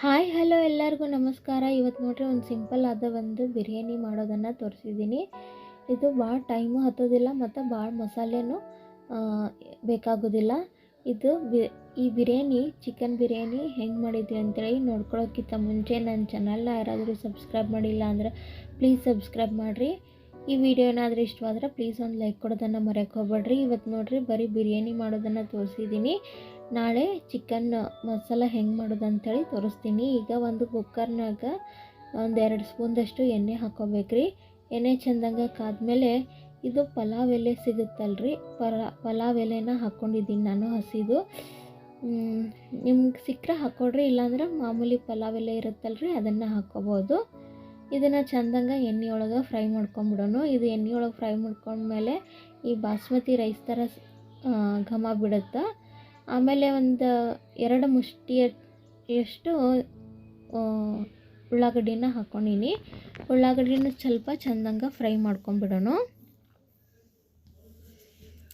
Hi, hello ಎಲ್ಲರಿಗೂ ನಮಸ್ಕಾರ. ಇವತ್ತು ನೋಡ್ರಿ ಒಂದು ಸಿಂಪಲ್ ಆದ ಒಂದು ಬಿರಿಯಾನಿ ಮಾಡೋದನ್ನು ತೋರಿಸಿದ್ದೀನಿ ಇದು ಭಾಳ ಟೈಮು ಹತ್ತೋದಿಲ್ಲ ಮತ್ತು ಭಾಳ ಮಸಾಲೆನೂ ಬೇಕಾಗೋದಿಲ್ಲ. ಇದು ಬಿ, ಈ ಬಿರಿಯಾನಿ ಚಿಕನ್ ಬಿರಿಯಾನಿ ಹೆಂಗೆ ಮಾಡಿದ್ವಿ ಅಂತೇಳಿ ನೋಡ್ಕೊಳ್ಳೋಕ್ಕಿಂತ ಮುಂಚೆ ನನ್ನ ಚಾನಲ್ನ ಯಾರಾದರೂ ಸಬ್ಸ್ಕ್ರೈಬ್ ಮಾಡಿಲ್ಲ ಅಂದರೆ ಪ್ಲೀಸ್ ಸಬ್ಸ್ಕ್ರೈಬ್ ಮಾಡಿರಿ. ಈ ವಿಡಿಯೋ ಏನಾದರೂ ಇಷ್ಟವಾದ್ರೆ ಪ್ಲೀಸ್ ಒಂದು ಲೈಕ್ ಕೊಡೋದನ್ನು ಮರೆಯೋಕೆ ಹೋಗ್ಬೇಡ್ರಿ ಇವತ್ತು ನೋಡಿರಿ ಬರೀ ಬಿರಿಯಾನಿ ಮಾಡೋದನ್ನು ತೋರಿಸಿದ್ದೀನಿ ನಾಳೆ ಚಿಕನ್ ಮಸಾಲ ಹೆಂಗೆ ಮಾಡೋದು ಅಂಥೇಳಿ ತೋರಿಸ್ತೀನಿ. ಈಗ ಒಂದು ಕುಕ್ಕರ್ನಾಗ ಒಂದು ಎರಡು ಸ್ಪೂನ್ದಷ್ಟು ಎಣ್ಣೆ ಹಾಕೋಬೇಕ್ರಿ. ಎಣ್ಣೆ ಚೆಂದಂಗೆ ಕಾದ್ಮೇಲೆ ಇದು ಪಲಾವ್ ಎಲೆ ಸಿಗುತ್ತಲ್ರಿ. ಪಲಾ ಪಲಾವ್ ಎಲೆನ ಹಾಕ್ಕೊಂಡಿದ್ದೀನಿ ನಾನು ಹಸಿದು. ನಿಮ್ಗೆ ಸಿಕ್ಕರೆ ಹಾಕ್ಕೊಡ್ರಿ ಇಲ್ಲಾಂದ್ರೆ ಮಾಮೂಲಿ ಪಲಾವ್ ಎಲೆ ಇರುತ್ತಲ್ರಿ, ಅದನ್ನು ಹಾಕ್ಕೋಬೋದು ಇದನ್ನು ಚಂದಂಗೆ ಎಣ್ಣೆ ಒಳಗೆ ಫ್ರೈ ಮಾಡ್ಕೊಂಬಿಡೋಣ ಇದು ಎಣ್ಣೆ ಒಳಗೆ ಫ್ರೈ ಮಾಡ್ಕೊಂಡ್ಮೇಲೆ ಈ ಬಾಸ್ಮತಿ ರೈಸ್ ಥರ ಘಮ ಬಿಡುತ್ತೆ. ಆಮೇಲೆ ಒಂದು ಎರಡು ಮುಷ್ಟಿಯಷ್ಟು ಆ, ಉಳ್ಳಾಗಡ್ಡಿನ ಹಾಕ್ಕೊಂಡಿನಿ ಉಳ್ಳಾಗಡ್ಡಿನ ಸ್ವಲ್ಪ ಚಂದಂಗೆ ಫ್ರೈ ಮಾಡ್ಕೊಂಬಿಡೋಣ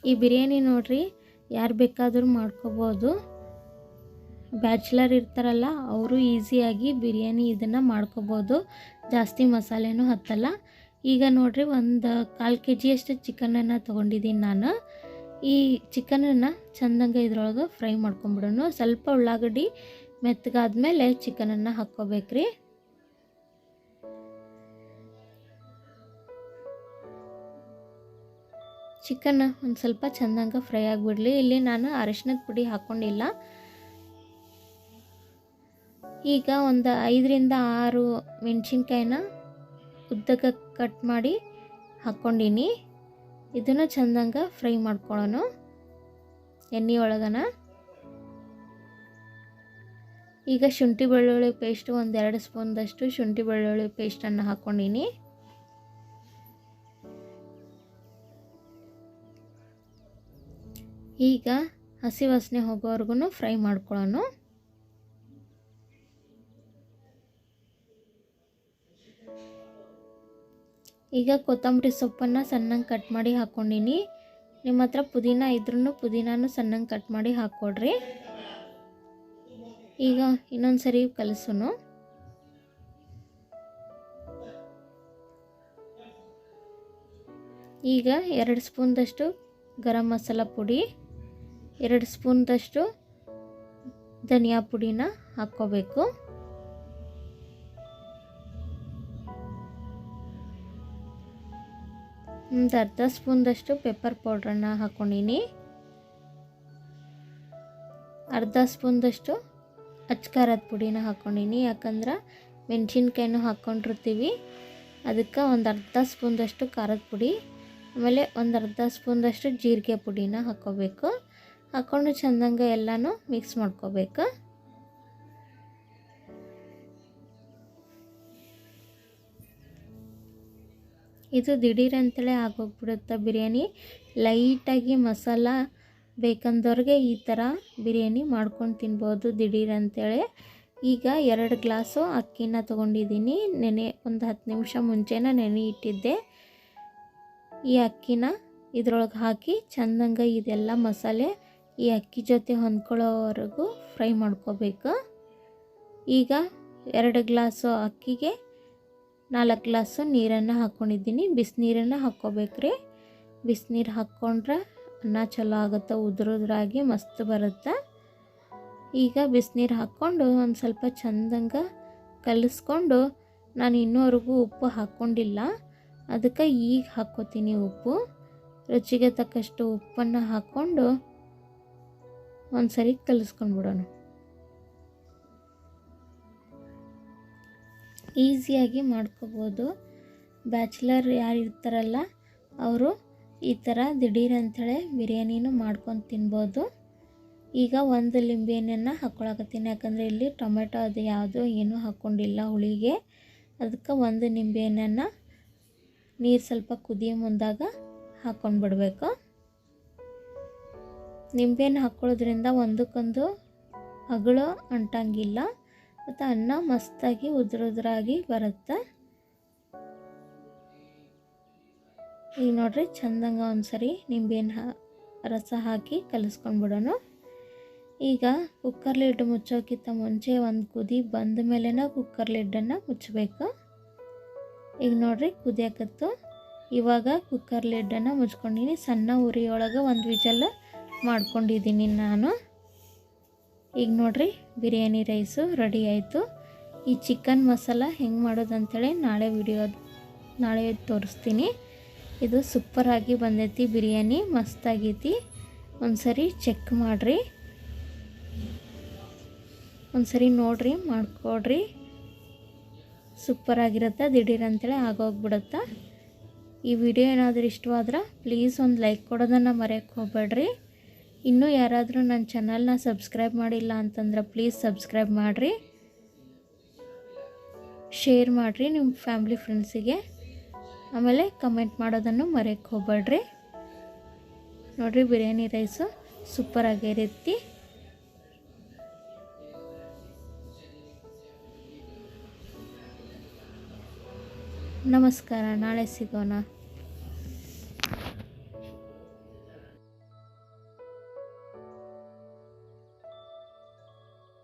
ಈ ಬಿರಿಯಾನಿ ನೋಡ್ರಿ ಯಾರು ಬೇಕಾದರೂ ಮಾಡ್ಕೋಬೋದು. ಬ್ಯಾಚುಲರ್ ಇರ್ತಾರಲ್ಲ ಅವರು ಈಸಿಯಾಗಿ ಬಿರಿಯಾನಿ ಇದನ್ನು ಮಾಡ್ಕೋಬೋದು. ಜಾಸ್ತಿ ಮಸಾಲೆನೂ ಹತ್ತಲ್ಲ. ಈಗ ನೋಡಿರಿ ಒಂದು ಕಾಲು ಕೆ ಜಿಯಷ್ಟು ಚಿಕನನ್ನು ತೊಗೊಂಡಿದ್ದೀನಿ ನಾನು. ಈ ಚಿಕನನ್ನು ಚಂದಂಗೆ ಇದ್ರೊಳಗೆ ಫ್ರೈ ಮಾಡ್ಕೊಂಬಿಡೋಣ. ಸ್ವಲ್ಪ ಉಳ್ಳಾಗಡ್ಡಿ ಮೆತ್ತಗಾದ್ಮೇಲೆ ಚಿಕನನ್ನು ಹಾಕ್ಕೋಬೇಕ್ರಿ. ಚಿಕನ್ ಒಂದು ಸ್ವಲ್ಪ ಚಂದಂಗೆ ಫ್ರೈ ಆಗಿಬಿಡಲಿ. ಇಲ್ಲಿ ನಾನು ಅರಿಶಿನದ ಪುಡಿ ಹಾಕ್ಕೊಂಡಿಲ್ಲ ಈಗ ಒಂದು ಐದರಿಂದ ಆರು ಮೆಣಸಿನ್ಕಾಯಿನ ಉದ್ದಕ್ಕೆ ಕಟ್ ಮಾಡಿ ಹಾಕ್ಕೊಂಡೀನಿ. ಇದನ್ನು ಚಂದಂಗೆ ಫ್ರೈ ಮಾಡ್ಕೊಳ್ಳೋಣ ಎಣ್ಣೆ ಒಳಗನ. ಈಗ ಶುಂಠಿ ಬೆಳ್ಳುಳ್ಳಿ ಪೇಸ್ಟು ಒಂದೆರಡು ಸ್ಪೂನ್ದಷ್ಟು ಶುಂಠಿ ಬೆಳ್ಳುಳ್ಳಿ ಪೇಸ್ಟನ್ನು ಹಾಕ್ಕೊಂಡೀನಿ. ಈಗ ಹಸಿ ವಾಸನೆ ಹೋಗೋವರೆಗೂ ಫ್ರೈ ಮಾಡ್ಕೊಳ್ಳೋಣ ಈಗ ಕೊತ್ತಂಬರಿ ಸೊಪ್ಪನ್ನು ಸಣ್ಣಂಗೆ ಕಟ್ ಮಾಡಿ ಹಾಕ್ಕೊಂಡಿನಿ ನಿಮ್ಮ ಹತ್ರ ಪುದೀನ ಇದ್ರೂ ಪುದೀನೂ ಸಣ್ಣಂಗೆ ಕಟ್ ಮಾಡಿ ಹಾಕ್ಕೊಡ್ರಿ ಈಗ ಇನ್ನೊಂದು ಸರಿ ಕಲಸೋನು. ಈಗ ಎರಡು ಸ್ಪೂನ್ದಷ್ಟು ಗರಂ ಮಸಾಲ ಪುಡಿ, ಎರಡು ಸ್ಪೂನ್ದಷ್ಟು ಧನಿಯಾ ಪುಡಿನ ಹಾಕ್ಕೋಬೇಕು. ಒಂದು ಅರ್ಧ ಸ್ಪೂನ್ದಷ್ಟು ಪೆಪ್ಪರ್ ಪೌಡ್ರನ್ನ ಹಾಕ್ಕೊಂಡೀನಿ. ಅರ್ಧ ಸ್ಪೂನ್ದಷ್ಟು ಅಚ್ಕಾರದ ಪುಡಿನ ಹಾಕ್ಕೊಂಡೀನಿ. ಯಾಕಂದ್ರೆ ಮೆಣಸಿನ್ಕಾಯಿನೂ ಹಾಕ್ಕೊಂಡಿರ್ತೀವಿ. ಅದಕ್ಕೆ ಒಂದು ಅರ್ಧ ಸ್ಪೂನ್ದಷ್ಟು ಖಾರದ ಪುಡಿ, ಆಮೇಲೆ ಒಂದು ಅರ್ಧ ಸ್ಪೂನ್ದಷ್ಟು ಜೀರಿಗೆ ಪುಡಿನ ಹಾಕ್ಕೋಬೇಕು. ಹಾಕ್ಕೊಂಡು ಚೆಂದಂಗೆ ಎಲ್ಲನೂ ಮಿಕ್ಸ್ ಮಾಡ್ಕೋಬೇಕು. ಇದು ದಿಢೀರ್ ಅಂತೇಳಿ ಆಗೋಗ್ಬಿಡುತ್ತೆ ಬಿರಿಯಾನಿ. ಲೈಟಾಗಿ ಮಸಾಲ ಬೇಕಂದವ್ರಿಗೆ ಈ ಥರ ಬಿರಿಯಾನಿ ಮಾಡ್ಕೊಂಡು ತಿನ್ಬೋದು ದಿಢೀರ್ ಅಂತೇಳಿ ಈಗ ಎರಡು ಗ್ಲಾಸು ಅಕ್ಕಿನ ತೊಗೊಂಡಿದ್ದೀನಿ. ನೆನೆ ಒಂದು ಹತ್ತು ನಿಮಿಷ ಮುಂಚೆನ ನೆನೆ ಇಟ್ಟಿದ್ದೆ. ಈ ಅಕ್ಕಿನ ಇದ್ರೊಳಗೆ ಹಾಕಿ ಚೆಂದಂಗೆ ಇದೆಲ್ಲ ಮಸಾಲೆ ಈ ಅಕ್ಕಿ ಜೊತೆ ಹೊಂದ್ಕೊಳ್ಳೋವರೆಗೂ ಫ್ರೈ ಮಾಡ್ಕೋಬೇಕು. ಈಗ ಎರಡು ಗ್ಲಾಸು ಅಕ್ಕಿಗೆ ನಾಲ್ಕು ಗ್ಲಾಸು ನೀರನ್ನು ಹಾಕ್ಕೊಂಡಿದ್ದೀನಿ ಬಿಸಿನೀರನ್ನು ಹಾಕ್ಕೋಬೇಕ್ರಿ ಬಿಸಿನೀರು ಹಾಕ್ಕೊಂಡ್ರೆ ಅನ್ನ ಚಲೋ ಆಗುತ್ತೆ ಉದುರುದ್ರಾಗಿ ಮಸ್ತ್ ಬರುತ್ತೆ. ಈಗ ಬಿಸಿನೀರು ಹಾಕ್ಕೊಂಡು ಒಂದು ಸ್ವಲ್ಪ ಚಂದಂಗೆ ಕಲಿಸ್ಕೊಂಡು ನಾನು ಇನ್ನೂವರೆಗೂ ಉಪ್ಪು ಹಾಕ್ಕೊಂಡಿಲ್ಲ. ಅದಕ್ಕೆ ಈಗ ಹಾಕ್ಕೋತೀನಿ ಉಪ್ಪು. ರುಚಿಗೆ ತಕ್ಕಷ್ಟು ಉಪ್ಪನ್ನು ಹಾಕ್ಕೊಂಡು ಒಂದು ಸರಿ ಕಲಿಸ್ಕೊಂಡ್ಬಿಡೋಣ. ಈಸಿಯಾಗಿ ಮಾಡ್ಕೋಬೋದು. ಬ್ಯಾಚುಲರ್ ಯಾರು ಇರ್ತಾರಲ್ಲ, ಅವರು ಈ ಥರ ದಿಢೀರ್ ಬಿರಿಯಾನಿನೂ ಮಾಡ್ಕೊಂಡು ತಿನ್ಬೋದು. ಈಗ ಒಂದು ಲಿಂಬೆಹಣ್ಣನ್ನು ಹಾಕ್ಕೊಳಕತ್ತೀನಿ ಯಾಕಂದರೆ ಇಲ್ಲಿ ಟೊಮೆಟೊ ಅದು ಯಾವುದೂ ಏನೂ ಹಾಕ್ಕೊಂಡಿಲ್ಲ ಹುಳಿಗೆ. ಅದಕ್ಕೆ ಒಂದು ನಿಂಬೆಹಣ್ಣನ್ನು ನೀರು ಸ್ವಲ್ಪ ಕುದಿಯೋ ಮುಂದಾಗ ಹಾಕ್ಕೊಂಡು ಬಿಡಬೇಕು ನಿಂಬೆಹಣ್ಣು ಹಾಕ್ಕೊಳ್ಳೋದ್ರಿಂದ ಒಂದಕ್ಕೊಂದು ಅಗಳು ಅಂಟಂಗಿಲ್ಲ. ಮತ್ತು ಅನ್ನ ಮಸ್ತಾಗಿ ಉದುರುದ್ರಾಗಿ ಬರುತ್ತೆ. ಈಗ ನೋಡ್ರಿ, ಚಂದಂಗ ಒಂದ್ಸರಿ ನಿಂಬೆಹಣ್ಣು ರಸ ಹಾಕಿ ಕಲಿಸ್ಕೊಂಡ್ಬಿಡೋಣ ಈಗ ಕುಕ್ಕರ್ ಲಿಡ್ ಮುಚ್ಚೋಕ್ಕಿಂತ ಮುಂಚೆ ಒಂದು ಕುದಿ ಬಂದ ಮೇಲೆ ಕುಕ್ಕರ್ ಲಿಡ್ಡನ್ನು ಮುಚ್ಚಬೇಕು. ಈಗ ನೋಡ್ರಿ, ಕುದಿಯಕತ್ತು. ಇವಾಗ ಕುಕ್ಕರ್ ಲಿಡ್ಡನ್ನು ಮುಚ್ಕೊಂಡಿನಿ. ಸಣ್ಣ ಉರಿಯೊಳಗೆ ಒಂದು ವಿಜಲ್ ಮಾಡ್ಕೊಂಡಿದ್ದೀನಿ ನಾನು. ಈಗ ನೋಡಿರಿ ಬಿರಿಯಾನಿ ರೈಸು ರೆಡಿ ಆಯಿತು. ಈ ಚಿಕನ್ ಮಸಾಲ ಹೆಂಗೆ ಮಾಡೋದು ಅಂಥೇಳಿ ನಾಳೆ ವಿಡಿಯೋ ನಾಳೆ ತೋರಿಸ್ತೀನಿ. ಇದು ಸೂಪರಾಗಿ ಬಂದೈತಿ ಬಿರಿಯಾನಿ ಮಸ್ತಾಗೈತಿ ಒಂದ್ಸರಿ ಚೆಕ್ ಮಾಡಿರಿ. ಒಂದ್ಸರಿ ನೋಡಿರಿ, ಮಾಡಿಕೊಡ್ರಿ. ಸೂಪರಾಗಿರುತ್ತೆ ದಿಢೀರ್ ಅಂತೇಳಿ ಆಗೋಗ್ಬಿಡುತ್ತೆ. ಈ ವಿಡಿಯೋ ಏನಾದರೂ ಇಷ್ಟವಾದ್ರೆ ಪ್ಲೀಸ್ ಒಂದು ಲೈಕ್ ಕೊಡೋದನ್ನು ಮರೆಯೋಕ್ಕೆ ಹೋಗ್ಬೇಡ್ರಿ. ಇನ್ನೂ ಯಾರಾದರೂ ನನ್ನ ಚಾನಲ್ನ ಸಬ್ಸ್ಕ್ರೈಬ್ ಮಾಡಿಲ್ಲ ಅಂತಂದ್ರೆ ಪ್ಲೀಸ್ ಸಬ್ಸ್ಕ್ರೈಬ್ ಮಾಡಿರಿ. ಶೇರ್ ಮಾಡಿರಿ ನಿಮ್ಮ ಫ್ಯಾಮ್ಲಿ ಫ್ರೆಂಡ್ಸಿಗೆ ಆಮೇಲೆ ಕಮೆಂಟ್ ಮಾಡೋದನ್ನು ಮರೆಯೋಕ್ಕೆ ಹೋಗ್ಬೇಡ್ರಿ. ನೋಡಿರಿ ಬಿರಿಯಾನಿ ರೈಸು ಸೂಪರಾಗಿರುತ್ತೆ ನಮಸ್ಕಾರ, ನಾಳೆ ಸಿಗೋಣ.